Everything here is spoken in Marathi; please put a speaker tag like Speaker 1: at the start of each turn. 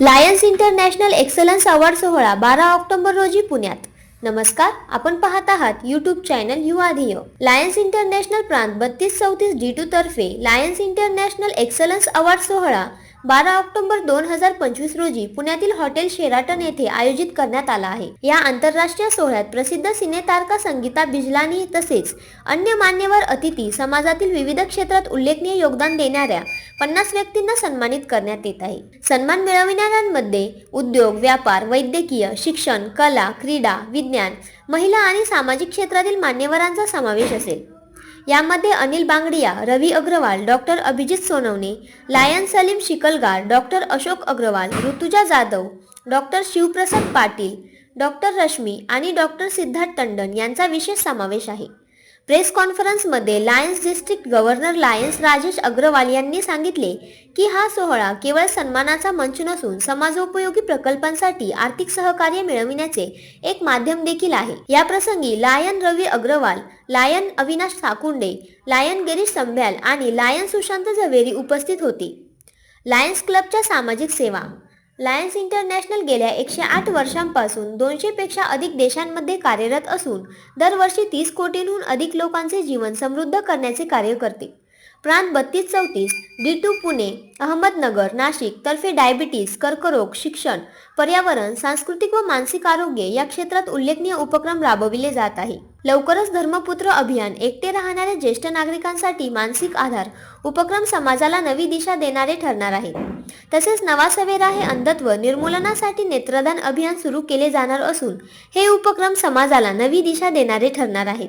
Speaker 1: लायन्स इंटरनॅशनल एक्सलन्स अवॉर्ड सोहळा बारा ऑक्टोबर रोजी पुण्यात. नमस्कार आपण पाहत आहात यूट्यूब चॅनल युवा ध्येय. लायन्स इंटरनॅशनल प्रांत बत्तीस चौतीस डी टू तर्फे लायन्स इंटरनॅशनल एक्सलन्स अवॉर्ड सोहळा बारा ऑक्टोबर दोन हजार पंचवीस रोजी पुण्यातील हॉटेल शेराटन येथे आयोजित करण्यात आला आहे. या आंतरराष्ट्रीय सोहळ्यात प्रसिद्ध सिनेतारका संगीता बिजलानी तसेच अन्य मान्यवर अतिथी समाजातील विविध क्षेत्रात उल्लेखनीय योगदान देणाऱ्या पन्नास व्यक्तींना सन्मानित करण्यात येत आहे. सन्मान मिळविणाऱ्यांमध्ये उद्योग व्यापार वैद्यकीय शिक्षण कला क्रीडा विज्ञान महिला आणि सामाजिक क्षेत्रातील मान्यवरांचा समावेश असेल. यामध्ये Anil Bangadia Ravi Agrawal doctor Abhijit Sonawane Lion Salim Shikalgar doctor Ashok Agrawal Rutuja Jadhav doctor Shivprasad Patil doctor Rashmi आणि डॉक्टर सिद्धार्थ टंडन यांचा विशेष समावेश आहे. प्रेस कॉन्फरन्समध्ये Lions district governor Lions Rajesh Agrawal यांनी सांगितले की हा सोहळा केवळ सन्मानाचा मंच नसून समाजोपयोगी प्रकल्पांसाठी आर्थिक सहकार्य मिळविण्याचे एक माध्यम देखील आहे. या प्रसंगी Lion Ravi Agrawal Lion Avinash Sakunde Lion Girish Sambhyal आणि लायन सुशांत झवेरी उपस्थित होते. लायन्स क्लबच्या सामाजिक सेवा लायन्स इंटरनॅशनल गेल्या एकशे आठ वर्षांपासून दोनशेपेक्षा अधिक देशांमध्ये कार्यरत असून दरवर्षी तीस कोटींहून अधिक लोकांचे जीवन समृद्ध करण्याचे कार्य करते. प्रांत बत्तीस चौतीस डी टू पुणे अहमदनगर नाशिक तर्फे डायबिटीज कर्करोग शिक्षण पर्यावरण सांस्कृतिक व मानसिक आरोग्य या क्षेत्रात उल्लेखनीय उपक्रम राबविले जात आहे. लवकरच धर्मपुत्र अभियान एकटे राहणाऱ्या ज्येष्ठ नागरिकांसाठी मानसिक आधार उपक्रम समाजाला नवी दिशा देणारे ठरणार आहे. तसेच नवा सवेरा हे अंधत्व निर्मूलनासाठी नेत्रदान अभियान सुरू केले जाणार असून हे उपक्रम समाजाला नवी दिशा देणारे ठरणार आहेत.